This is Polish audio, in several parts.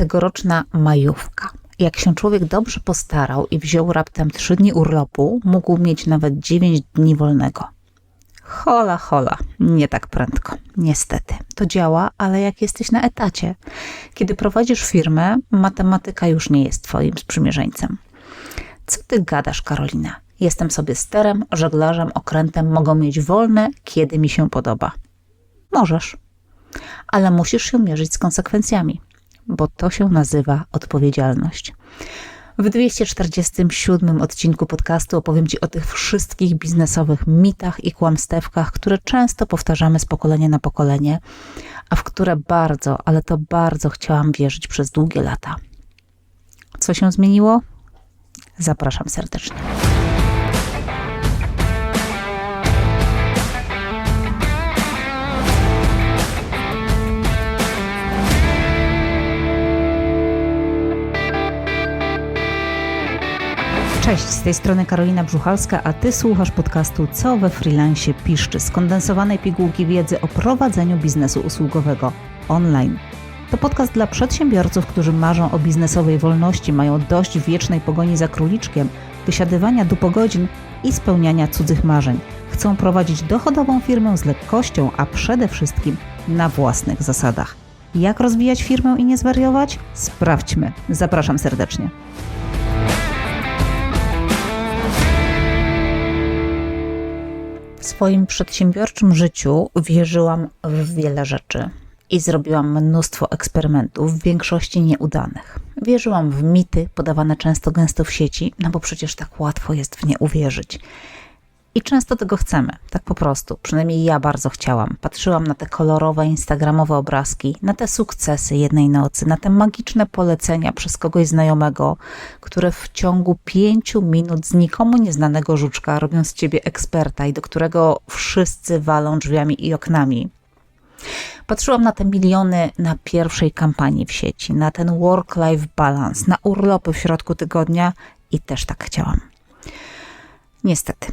Tegoroczna majówka. Jak się człowiek dobrze postarał i wziął raptem 3 dni urlopu, mógł mieć nawet 9 dni wolnego. Hola, hola, nie tak prędko. Niestety. To działa, ale jak jesteś na etacie. Kiedy prowadzisz firmę, matematyka już nie jest twoim sprzymierzeńcem. Co ty gadasz, Karolina? Jestem sobie sterem, żeglarzem, okrętem, mogą mieć wolne, kiedy mi się podoba. Możesz, ale musisz się mierzyć z konsekwencjami, bo to się nazywa odpowiedzialność. W 247 odcinku podcastu opowiem Ci o tych wszystkich biznesowych mitach i kłamstewkach, które często powtarzamy z pokolenia na pokolenie, a w które bardzo, ale to bardzo chciałam wierzyć przez długie lata. Co się zmieniło? Zapraszam serdecznie. Cześć, z tej strony Karolina Brzuchalska, a Ty słuchasz podcastu Co we freelancie piszczy, skondensowanej pigułki wiedzy o prowadzeniu biznesu usługowego online. To podcast dla przedsiębiorców, którzy marzą o biznesowej wolności, mają dość wiecznej pogoni za króliczkiem, wysiadywania dupogodzin i spełniania cudzych marzeń. Chcą prowadzić dochodową firmę z lekkością, a przede wszystkim na własnych zasadach. Jak rozwijać firmę i nie zwariować? Sprawdźmy. Zapraszam serdecznie. Swoim przedsiębiorczym życiu wierzyłam w wiele rzeczy i zrobiłam mnóstwo eksperymentów, w większości nieudanych. Wierzyłam w mity podawane często gęsto w sieci, no bo przecież tak łatwo jest w nie uwierzyć. I często tego chcemy, tak po prostu. Przynajmniej ja bardzo chciałam. Patrzyłam na te kolorowe instagramowe obrazki, na te sukcesy jednej nocy, na te magiczne polecenia przez kogoś znajomego, które w ciągu pięciu minut z nikomu nieznanego żuczka robią z ciebie eksperta i do którego wszyscy walą drzwiami i oknami. Patrzyłam na te miliony na pierwszej kampanii w sieci, na ten work-life balance, na urlopy w środku tygodnia i też tak chciałam. Niestety,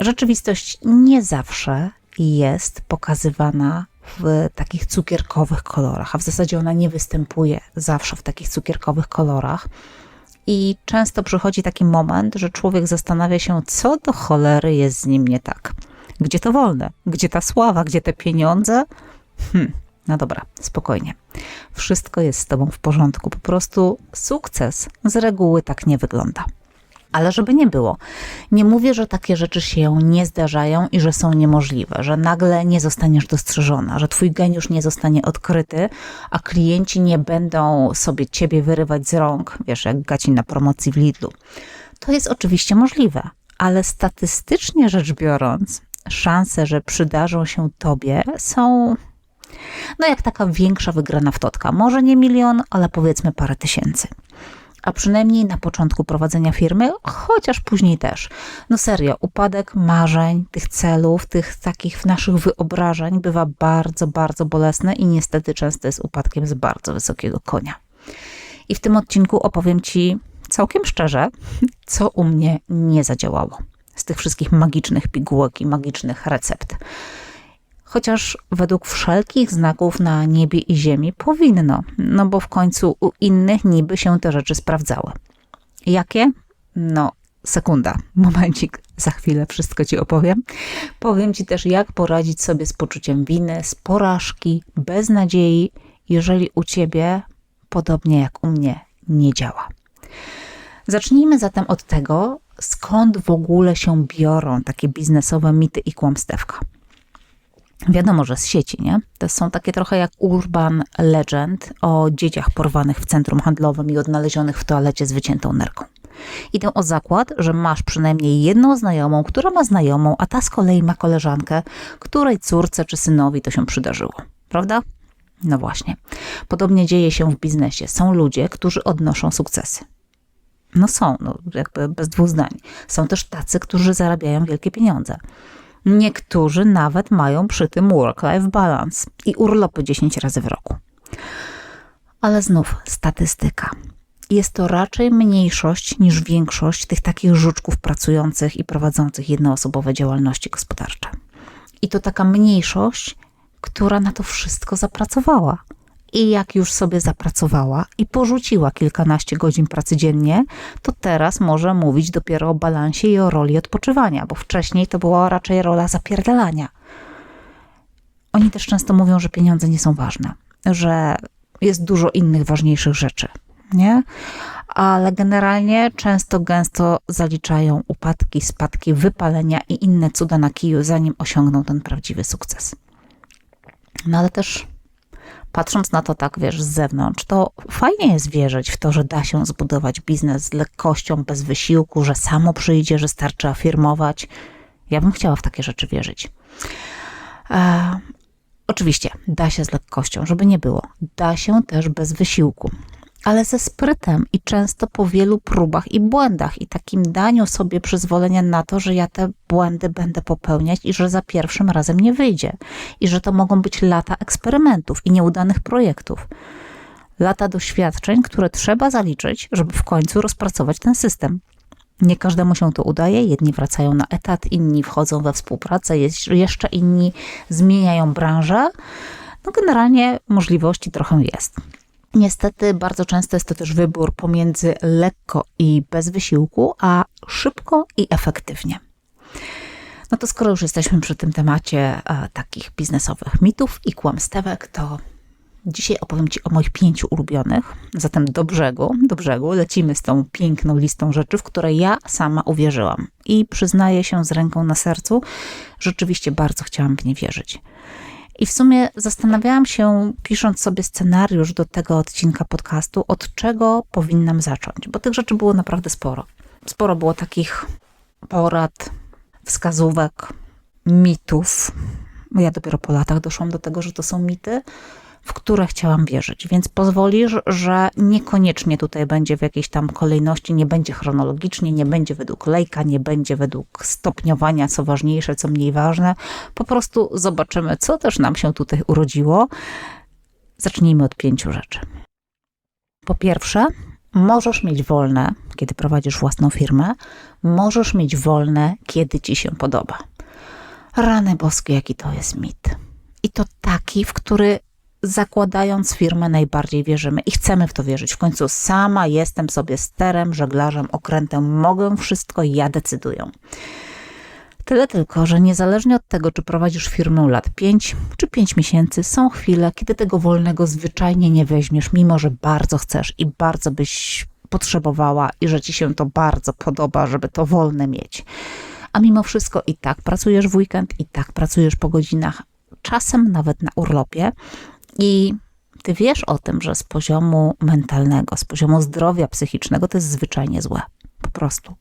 rzeczywistość nie zawsze jest pokazywana w takich cukierkowych kolorach, a w zasadzie ona nie występuje zawsze w takich cukierkowych kolorach. I często przychodzi taki moment, że człowiek zastanawia się, co do cholery jest z nim nie tak. Gdzie to wolne? Gdzie ta sława? Gdzie te pieniądze? Hmm, no dobra, spokojnie. Wszystko jest z tobą w porządku. Po prostu sukces z reguły tak nie wygląda. Ale żeby nie było, nie mówię, że takie rzeczy się nie zdarzają i że są niemożliwe, że nagle nie zostaniesz dostrzeżona, że twój geniusz nie zostanie odkryty, a klienci nie będą sobie ciebie wyrywać z rąk, wiesz, jak gaci na promocji w Lidlu. To jest oczywiście możliwe, ale statystycznie rzecz biorąc, szanse, że przydarzą się tobie są no jak taka większa wygrana w totka. Może nie milion, ale powiedzmy parę tysięcy a przynajmniej na początku prowadzenia firmy, chociaż później też. No serio, upadek marzeń, tych celów, tych takich naszych wyobrażeń bywa bardzo, bardzo bolesny i niestety często jest upadkiem z bardzo wysokiego konia. I w tym odcinku opowiem Ci całkiem szczerze, co u mnie nie zadziałało z tych wszystkich magicznych pigułek i magicznych recept chociaż według wszelkich znaków na niebie i ziemi powinno, no bo w końcu u innych niby się te rzeczy sprawdzały. Jakie? No, sekunda, momencik, za chwilę wszystko Ci opowiem. Powiem Ci też, jak poradzić sobie z poczuciem winy, z porażki, bez nadziei, jeżeli u Ciebie, podobnie jak u mnie, nie działa. Zacznijmy zatem od tego, skąd w ogóle się biorą takie biznesowe mity i kłamstewka. Wiadomo, że z sieci, nie? To są takie trochę jak urban legend o dzieciach porwanych w centrum handlowym i odnalezionych w toalecie z wyciętą nerką. Idę o zakład, że masz przynajmniej jedną znajomą, która ma znajomą, a ta z kolei ma koleżankę, której córce czy synowi to się przydarzyło. Prawda? No właśnie. Podobnie dzieje się w biznesie. Są ludzie, którzy odnoszą sukcesy. No są, no jakby bez dwóch zdań. Są też tacy, którzy zarabiają wielkie pieniądze. Niektórzy nawet mają przy tym work-life balance i urlopy 10 razy w roku. Ale znów statystyka. Jest to raczej mniejszość niż większość tych takich żuczków pracujących i prowadzących jednoosobowe działalności gospodarcze. I to taka mniejszość, która na to wszystko zapracowała. I jak już sobie zapracowała i porzuciła kilkanaście godzin pracy dziennie, to teraz może mówić dopiero o balansie i o roli odpoczywania, bo wcześniej to była raczej rola zapierdalania. Oni też często mówią, że pieniądze nie są ważne, że jest dużo innych ważniejszych rzeczy, nie? Ale generalnie często gęsto zaliczają upadki, spadki, wypalenia i inne cuda na kiju, zanim osiągną ten prawdziwy sukces. No ale też patrząc na to tak, wiesz, z zewnątrz, to fajnie jest wierzyć w to, że da się zbudować biznes z lekkością, bez wysiłku, że samo przyjdzie, że starczy afirmować. Ja bym chciała w takie rzeczy wierzyć. E, oczywiście, da się z lekkością, żeby nie było. Da się też bez wysiłku ale ze sprytem i często po wielu próbach i błędach i takim daniu sobie przyzwolenia na to, że ja te błędy będę popełniać i że za pierwszym razem nie wyjdzie i że to mogą być lata eksperymentów i nieudanych projektów. Lata doświadczeń, które trzeba zaliczyć, żeby w końcu rozpracować ten system. Nie każdemu się to udaje, jedni wracają na etat, inni wchodzą we współpracę, jeszcze inni zmieniają branżę. No generalnie możliwości trochę jest. Niestety bardzo często jest to też wybór pomiędzy lekko i bez wysiłku, a szybko i efektywnie. No to skoro już jesteśmy przy tym temacie e, takich biznesowych mitów i kłamstewek, to dzisiaj opowiem Ci o moich pięciu ulubionych. Zatem do brzegu, do brzegu lecimy z tą piękną listą rzeczy, w które ja sama uwierzyłam. I przyznaję się z ręką na sercu, rzeczywiście bardzo chciałam w nie wierzyć. I w sumie zastanawiałam się, pisząc sobie scenariusz do tego odcinka podcastu, od czego powinnam zacząć, bo tych rzeczy było naprawdę sporo. Sporo było takich porad, wskazówek, mitów. Ja dopiero po latach doszłam do tego, że to są mity, w które chciałam wierzyć. Więc pozwolisz, że niekoniecznie tutaj będzie w jakiejś tam kolejności, nie będzie chronologicznie, nie będzie według lejka, nie będzie według stopniowania, co ważniejsze, co mniej ważne. Po prostu zobaczymy, co też nam się tutaj urodziło. Zacznijmy od pięciu rzeczy. Po pierwsze, możesz mieć wolne, kiedy prowadzisz własną firmę, możesz mieć wolne, kiedy ci się podoba. Rany boskie, jaki to jest mit. I to taki, w który zakładając firmę najbardziej wierzymy i chcemy w to wierzyć. W końcu sama jestem sobie sterem, żeglarzem, okrętem, mogę wszystko ja decyduję. Tyle tylko, że niezależnie od tego, czy prowadzisz firmę lat 5 czy 5 miesięcy, są chwile, kiedy tego wolnego zwyczajnie nie weźmiesz, mimo że bardzo chcesz i bardzo byś potrzebowała i że ci się to bardzo podoba, żeby to wolne mieć. A mimo wszystko i tak pracujesz w weekend, i tak pracujesz po godzinach, czasem nawet na urlopie, i ty wiesz o tym, że z poziomu mentalnego, z poziomu zdrowia psychicznego to jest zwyczajnie złe. Po prostu.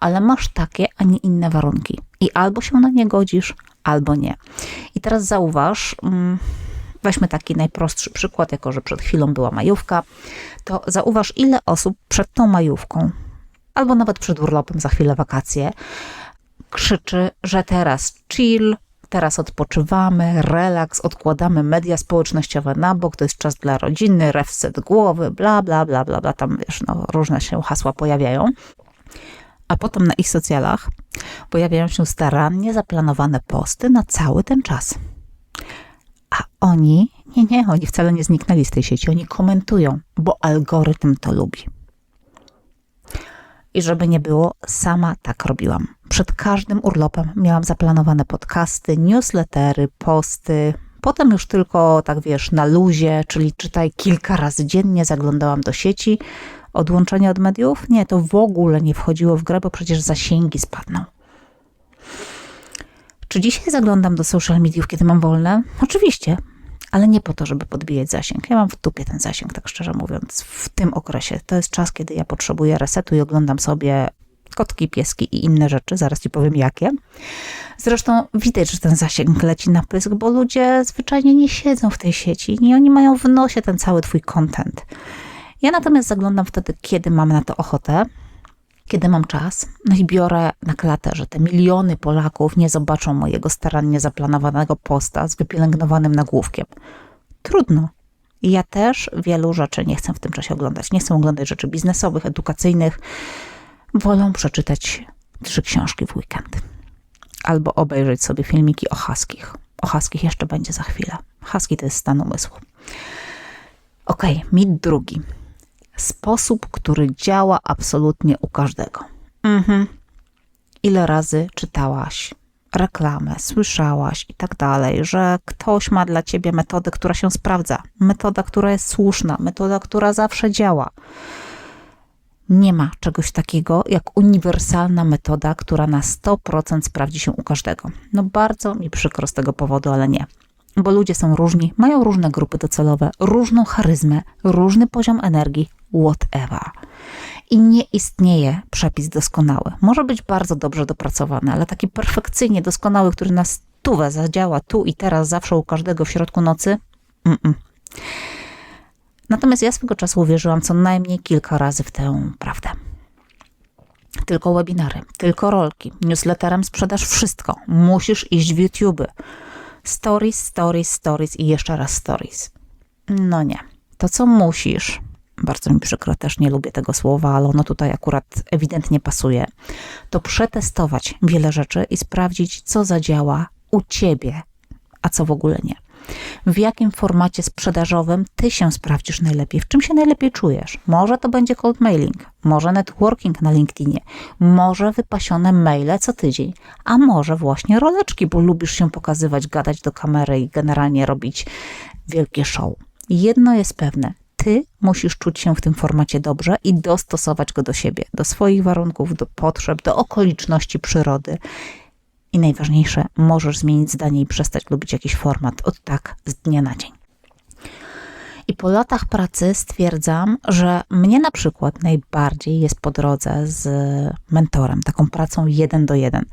Ale masz takie, a nie inne warunki. I albo się na nie godzisz, albo nie. I teraz zauważ, mm, weźmy taki najprostszy przykład, jako że przed chwilą była majówka, to zauważ, ile osób przed tą majówką, albo nawet przed urlopem, za chwilę wakacje, krzyczy, że teraz chill, Teraz odpoczywamy, relaks, odkładamy media społecznościowe na bok, to jest czas dla rodziny, refset głowy, bla, bla, bla, bla, bla. Tam wiesz, no, różne się hasła pojawiają. A potem na ich socjalach pojawiają się starannie zaplanowane posty na cały ten czas. A oni, nie, nie, oni wcale nie zniknęli z tej sieci, oni komentują, bo algorytm to lubi. I żeby nie było, sama tak robiłam. Przed każdym urlopem miałam zaplanowane podcasty, newslettery, posty. Potem już tylko, tak wiesz, na luzie, czyli czytaj kilka razy dziennie, zaglądałam do sieci. Odłączenie od mediów? Nie, to w ogóle nie wchodziło w grę, bo przecież zasięgi spadną. Czy dzisiaj zaglądam do social mediów, kiedy mam wolne? Oczywiście, ale nie po to, żeby podbijać zasięg. Ja mam w dupie ten zasięg, tak szczerze mówiąc, w tym okresie. To jest czas, kiedy ja potrzebuję resetu i oglądam sobie kotki, pieski i inne rzeczy. Zaraz ci powiem jakie. Zresztą widać, że ten zasięg leci na pysk, bo ludzie zwyczajnie nie siedzą w tej sieci i oni mają w nosie ten cały twój content. Ja natomiast zaglądam wtedy, kiedy mam na to ochotę, kiedy mam czas, no i biorę na klatę, że te miliony Polaków nie zobaczą mojego starannie zaplanowanego posta z wypielęgnowanym nagłówkiem. Trudno. Ja też wielu rzeczy nie chcę w tym czasie oglądać. Nie chcę oglądać rzeczy biznesowych, edukacyjnych. Wolę przeczytać trzy książki w weekend. Albo obejrzeć sobie filmiki o haskich. O haskich jeszcze będzie za chwilę. Haski to jest stan umysłu. Ok, mit drugi. Sposób, który działa absolutnie u każdego. Mhm. Ile razy czytałaś reklamę, słyszałaś i tak dalej, że ktoś ma dla ciebie metodę, która się sprawdza, metoda, która jest słuszna, metoda, która zawsze działa. Nie ma czegoś takiego jak uniwersalna metoda, która na 100% sprawdzi się u każdego. No bardzo mi przykro z tego powodu, ale nie. Bo ludzie są różni, mają różne grupy docelowe, różną charyzmę, różny poziom energii, whatever. I nie istnieje przepis doskonały. Może być bardzo dobrze dopracowany, ale taki perfekcyjnie doskonały, który na stówę zadziała tu i teraz, zawsze u każdego w środku nocy, mm -mm. Natomiast ja swego czasu uwierzyłam co najmniej kilka razy w tę prawdę. Tylko webinary, tylko rolki, newsletterem sprzedasz wszystko. Musisz iść w YouTube. Stories, stories, stories i jeszcze raz stories. No nie. To, co musisz, bardzo mi przykro, też nie lubię tego słowa, ale ono tutaj akurat ewidentnie pasuje, to przetestować wiele rzeczy i sprawdzić, co zadziała u ciebie, a co w ogóle nie. W jakim formacie sprzedażowym ty się sprawdzisz najlepiej, w czym się najlepiej czujesz. Może to będzie cold mailing, może networking na LinkedInie, może wypasione maile co tydzień, a może właśnie roleczki, bo lubisz się pokazywać, gadać do kamery i generalnie robić wielkie show. Jedno jest pewne, ty musisz czuć się w tym formacie dobrze i dostosować go do siebie, do swoich warunków, do potrzeb, do okoliczności przyrody. I najważniejsze, możesz zmienić zdanie i przestać lubić jakiś format od tak z dnia na dzień. I po latach pracy stwierdzam, że mnie na przykład najbardziej jest po drodze z mentorem, taką pracą jeden do jeden.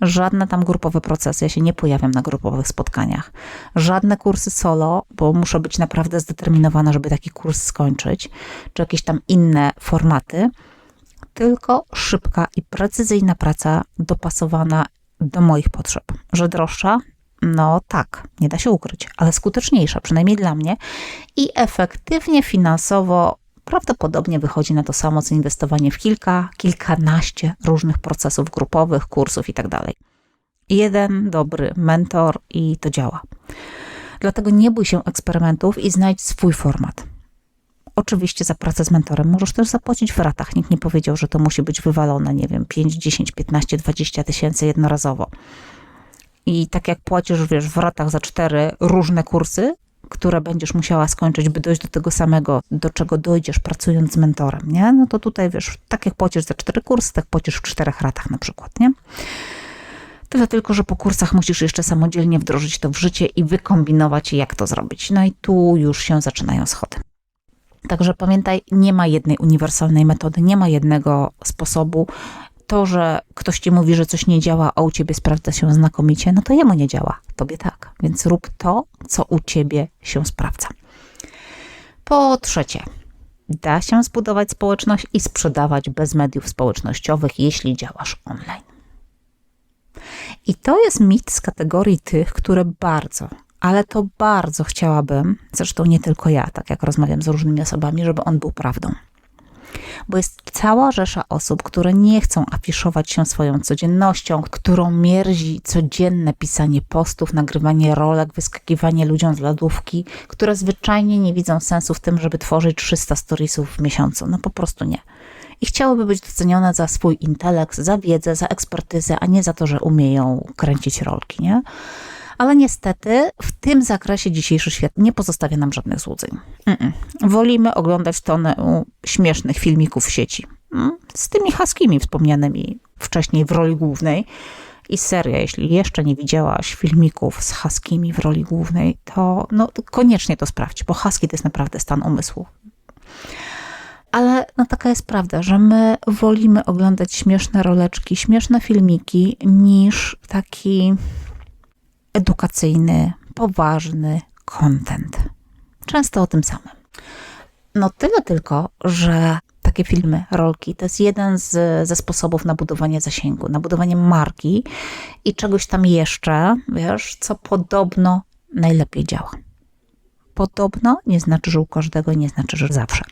Żadne tam grupowe procesy, ja się nie pojawiam na grupowych spotkaniach. Żadne kursy solo, bo muszę być naprawdę zdeterminowana, żeby taki kurs skończyć, czy jakieś tam inne formaty. Tylko szybka i precyzyjna praca dopasowana do moich potrzeb. Że droższa? No tak, nie da się ukryć, ale skuteczniejsza, przynajmniej dla mnie i efektywnie finansowo prawdopodobnie wychodzi na to samo, co inwestowanie w kilka, kilkanaście różnych procesów grupowych, kursów itd. Tak Jeden dobry mentor i to działa. Dlatego nie bój się eksperymentów i znajdź swój format. Oczywiście za pracę z mentorem możesz też zapłacić w ratach. Nikt nie powiedział, że to musi być wywalone, nie wiem, 5, 10, 15, 20 tysięcy jednorazowo. I tak jak płacisz, wiesz, w ratach za cztery różne kursy, które będziesz musiała skończyć, by dojść do tego samego, do czego dojdziesz pracując z mentorem, nie? No to tutaj, wiesz, tak jak płacisz za cztery kursy, tak płacisz w czterech ratach na przykład, nie? Tyle tylko, że po kursach musisz jeszcze samodzielnie wdrożyć to w życie i wykombinować, jak to zrobić. No i tu już się zaczynają schody. Także pamiętaj, nie ma jednej uniwersalnej metody, nie ma jednego sposobu. To, że ktoś ci mówi, że coś nie działa, a u ciebie sprawdza się znakomicie, no to jemu nie działa, tobie tak. Więc rób to, co u ciebie się sprawdza. Po trzecie, da się zbudować społeczność i sprzedawać bez mediów społecznościowych, jeśli działasz online. I to jest mit z kategorii tych, które bardzo, ale to bardzo chciałabym, zresztą nie tylko ja, tak jak rozmawiam z różnymi osobami, żeby on był prawdą. Bo jest cała rzesza osób, które nie chcą afiszować się swoją codziennością, którą mierzi codzienne pisanie postów, nagrywanie rolek, wyskakiwanie ludziom z lodówki, które zwyczajnie nie widzą sensu w tym, żeby tworzyć 300 storiesów w miesiącu. No po prostu nie. I chciałyby być docenione za swój intelekt, za wiedzę, za ekspertyzę, a nie za to, że umieją kręcić rolki, nie? Ale niestety w tym zakresie dzisiejszy świat nie pozostawia nam żadnych złudzeń. Mm-mm. Wolimy oglądać tonę śmiesznych filmików w sieci. Mm? Z tymi haskimi wspomnianymi wcześniej w roli głównej. I seria, jeśli jeszcze nie widziałaś filmików z haskimi w roli głównej, to no, koniecznie to sprawdź, bo haski to jest naprawdę stan umysłu. Ale no, taka jest prawda, że my wolimy oglądać śmieszne roleczki, śmieszne filmiki, niż taki edukacyjny, poważny content. Często o tym samym. No tyle tylko, że takie filmy, rolki, to jest jeden z, ze sposobów na budowanie zasięgu, na budowanie marki i czegoś tam jeszcze, wiesz, co podobno najlepiej działa. Podobno nie znaczy, że u każdego, nie znaczy, że zawsze.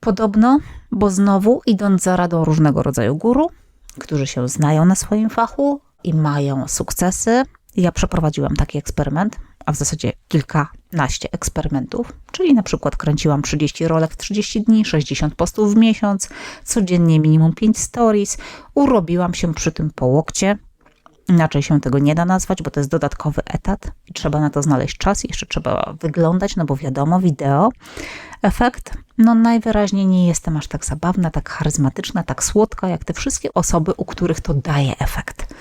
Podobno, bo znowu idąc za radą różnego rodzaju guru, którzy się znają na swoim fachu, i mają sukcesy. Ja przeprowadziłam taki eksperyment, a w zasadzie kilka naście eksperymentów, czyli na przykład kręciłam 30 rolek w 30 dni, 60 postów w miesiąc, codziennie minimum 5 stories, urobiłam się przy tym po łokcie, Inaczej się tego nie da nazwać, bo to jest dodatkowy etat i trzeba na to znaleźć czas. Jeszcze trzeba wyglądać, no bo wiadomo, wideo. Efekt, no najwyraźniej nie jestem aż tak zabawna, tak charyzmatyczna, tak słodka, jak te wszystkie osoby, u których to daje efekt.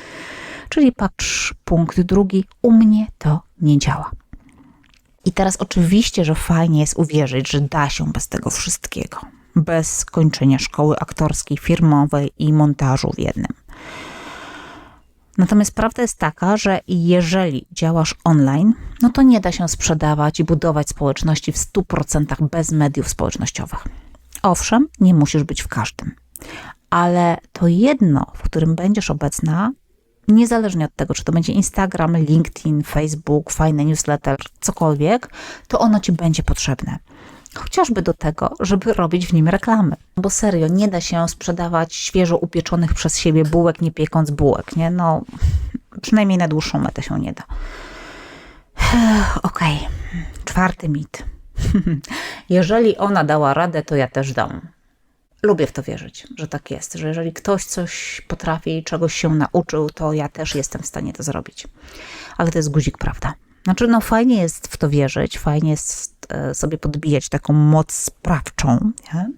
Czyli patrz, punkt drugi, u mnie to nie działa. I teraz oczywiście, że fajnie jest uwierzyć, że da się bez tego wszystkiego. Bez skończenia szkoły aktorskiej, firmowej i montażu w jednym. Natomiast prawda jest taka, że jeżeli działasz online, no to nie da się sprzedawać i budować społeczności w 100% bez mediów społecznościowych. Owszem, nie musisz być w każdym, ale to jedno, w którym będziesz obecna, niezależnie od tego, czy to będzie Instagram, LinkedIn, Facebook, fajny newsletter, cokolwiek, to ono ci będzie potrzebne. Chociażby do tego, żeby robić w nim reklamy. Bo serio, nie da się sprzedawać świeżo upieczonych przez siebie bułek, nie piekąc bułek, nie? No, przynajmniej na dłuższą metę się nie da. Okej, okay. czwarty mit. Jeżeli ona dała radę, to ja też dam. Lubię w to wierzyć, że tak jest, że jeżeli ktoś coś potrafi czegoś się nauczył, to ja też jestem w stanie to zrobić. Ale to jest guzik, prawda? Znaczy, no fajnie jest w to wierzyć, fajnie jest e, sobie podbijać taką moc sprawczą, nie?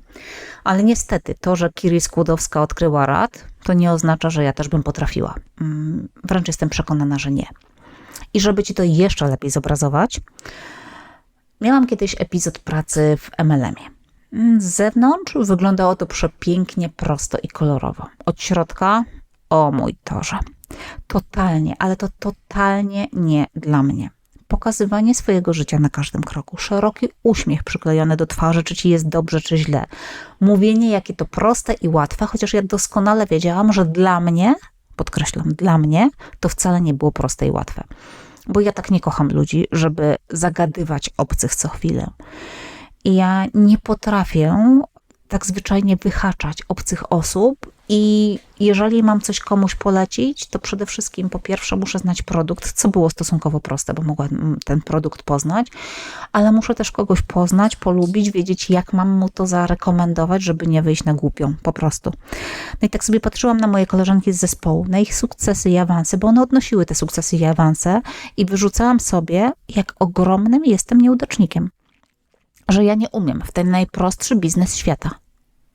ale niestety to, że Kiri Skłodowska odkryła rad, to nie oznacza, że ja też bym potrafiła. Mm, wręcz jestem przekonana, że nie. I żeby ci to jeszcze lepiej zobrazować, miałam kiedyś epizod pracy w MLM-ie. Mm, z zewnątrz wyglądało to przepięknie, prosto i kolorowo. Od środka, o mój torze. Totalnie, ale to totalnie nie dla mnie pokazywanie swojego życia na każdym kroku, szeroki uśmiech przyklejony do twarzy, czy ci jest dobrze, czy źle. Mówienie, jakie to proste i łatwe, chociaż ja doskonale wiedziałam, że dla mnie, podkreślam, dla mnie, to wcale nie było proste i łatwe. Bo ja tak nie kocham ludzi, żeby zagadywać obcych co chwilę. I ja nie potrafię tak zwyczajnie wyhaczać obcych osób i jeżeli mam coś komuś polecić, to przede wszystkim po pierwsze muszę znać produkt, co było stosunkowo proste, bo mogłam ten produkt poznać, ale muszę też kogoś poznać, polubić, wiedzieć, jak mam mu to zarekomendować, żeby nie wyjść na głupią, po prostu. No i tak sobie patrzyłam na moje koleżanki z zespołu, na ich sukcesy i awanse, bo one odnosiły te sukcesy i awanse i wyrzucałam sobie, jak ogromnym jestem nieudacznikiem. Że ja nie umiem w ten najprostszy biznes świata.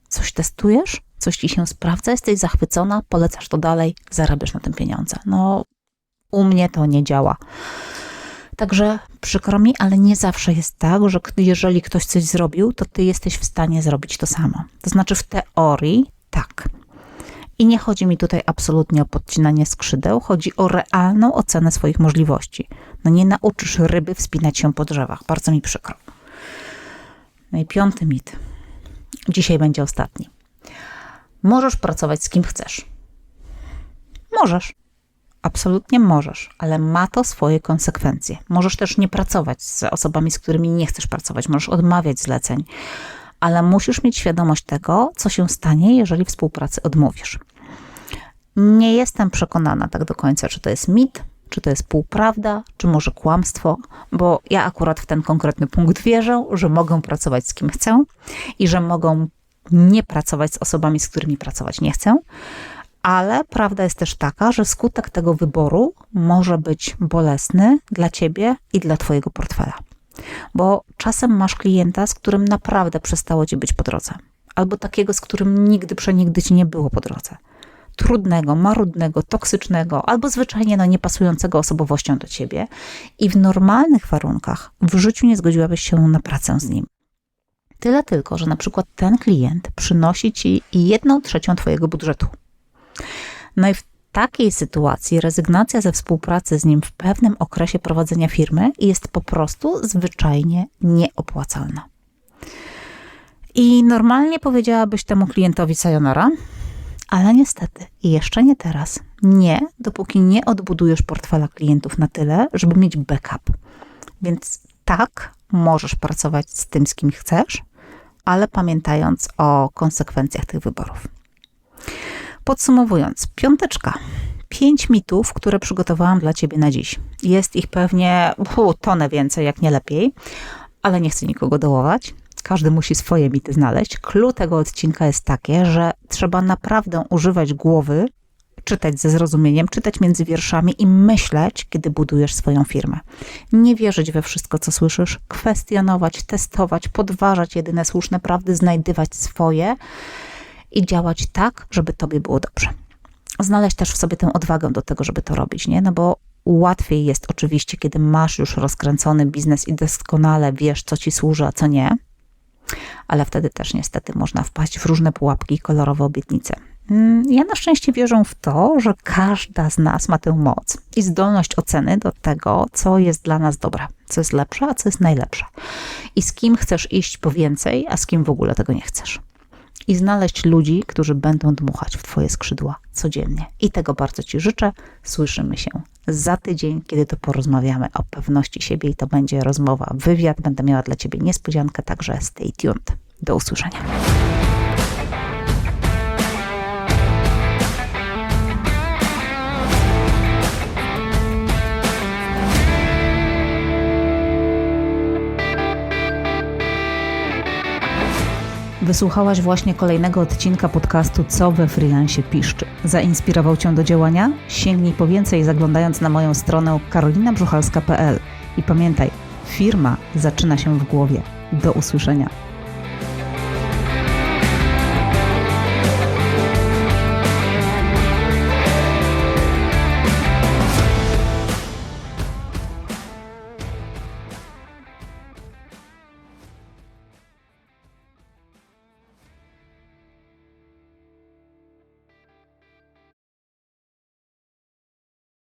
Coś testujesz? coś ci się sprawdza, jesteś zachwycona, polecasz to dalej, zarabiasz na tym pieniądze. No, u mnie to nie działa. Także przykro mi, ale nie zawsze jest tak, że jeżeli ktoś coś zrobił, to ty jesteś w stanie zrobić to samo. To znaczy, w teorii tak. I nie chodzi mi tutaj absolutnie o podcinanie skrzydeł, chodzi o realną ocenę swoich możliwości. No nie nauczysz ryby wspinać się po drzewach. Bardzo mi przykro. No i piąty mit. Dzisiaj będzie ostatni. Możesz pracować z kim chcesz. Możesz. Absolutnie możesz, ale ma to swoje konsekwencje. Możesz też nie pracować z osobami, z którymi nie chcesz pracować, możesz odmawiać zleceń, ale musisz mieć świadomość tego, co się stanie, jeżeli współpracy odmówisz. Nie jestem przekonana tak do końca, czy to jest mit, czy to jest półprawda, czy może kłamstwo, bo ja akurat w ten konkretny punkt wierzę, że mogą pracować z kim chcę i że mogą nie pracować z osobami, z którymi pracować nie chcę, ale prawda jest też taka, że skutek tego wyboru może być bolesny dla ciebie i dla twojego portfela. Bo czasem masz klienta, z którym naprawdę przestało ci być po drodze, albo takiego, z którym nigdy przenigdy ci nie było po drodze. Trudnego, marudnego, toksycznego, albo zwyczajnie no, niepasującego osobowością do ciebie, i w normalnych warunkach w życiu nie zgodziłabyś się na pracę z nim. Tyle tylko, że na przykład ten klient przynosi ci jedną trzecią Twojego budżetu. No i w takiej sytuacji rezygnacja ze współpracy z nim w pewnym okresie prowadzenia firmy jest po prostu zwyczajnie nieopłacalna. I normalnie powiedziałabyś temu klientowi sayonara, ale niestety jeszcze nie teraz. Nie, dopóki nie odbudujesz portfela klientów na tyle, żeby mieć backup. Więc tak, możesz pracować z tym, z kim chcesz, ale pamiętając o konsekwencjach tych wyborów. Podsumowując, piąteczka. pięć mitów, które przygotowałam dla Ciebie na dziś. Jest ich pewnie hu, tonę więcej, jak nie lepiej, ale nie chcę nikogo dołować. Każdy musi swoje mity znaleźć. Clue tego odcinka jest takie, że trzeba naprawdę używać głowy, czytać ze zrozumieniem, czytać między wierszami i myśleć, kiedy budujesz swoją firmę. Nie wierzyć we wszystko, co słyszysz, kwestionować, testować, podważać jedyne słuszne prawdy, znajdywać swoje i działać tak, żeby tobie było dobrze. Znaleźć też w sobie tę odwagę do tego, żeby to robić, nie? No bo łatwiej jest oczywiście, kiedy masz już rozkręcony biznes i doskonale wiesz, co ci służy, a co nie, ale wtedy też niestety można wpaść w różne pułapki i kolorowe obietnice. Mm, Ja na szczęście wierzę w to, że każda z nas ma tę moc i zdolność oceny do tego, co jest dla nas dobre, co jest lepsze, a co jest najlepsze. I z kim chcesz iść po więcej, a z kim w ogóle tego nie chcesz. I znaleźć ludzi, którzy będą dmuchać w Twoje skrzydła codziennie. I tego bardzo Ci życzę. Słyszymy się za tydzień, kiedy to porozmawiamy o pewności siebie i to będzie rozmowa, wywiad. Będę miała dla Ciebie niespodziankę, także stay tuned. Do usłyszenia. Wysłuchałaś właśnie kolejnego odcinka podcastu Co we freelancie piszczy. Zainspirował Cię do działania? Sięgnij po więcej zaglądając na moją stronę karolinabrzuchalska.pl i pamiętaj, firma zaczyna się w głowie. Do usłyszenia.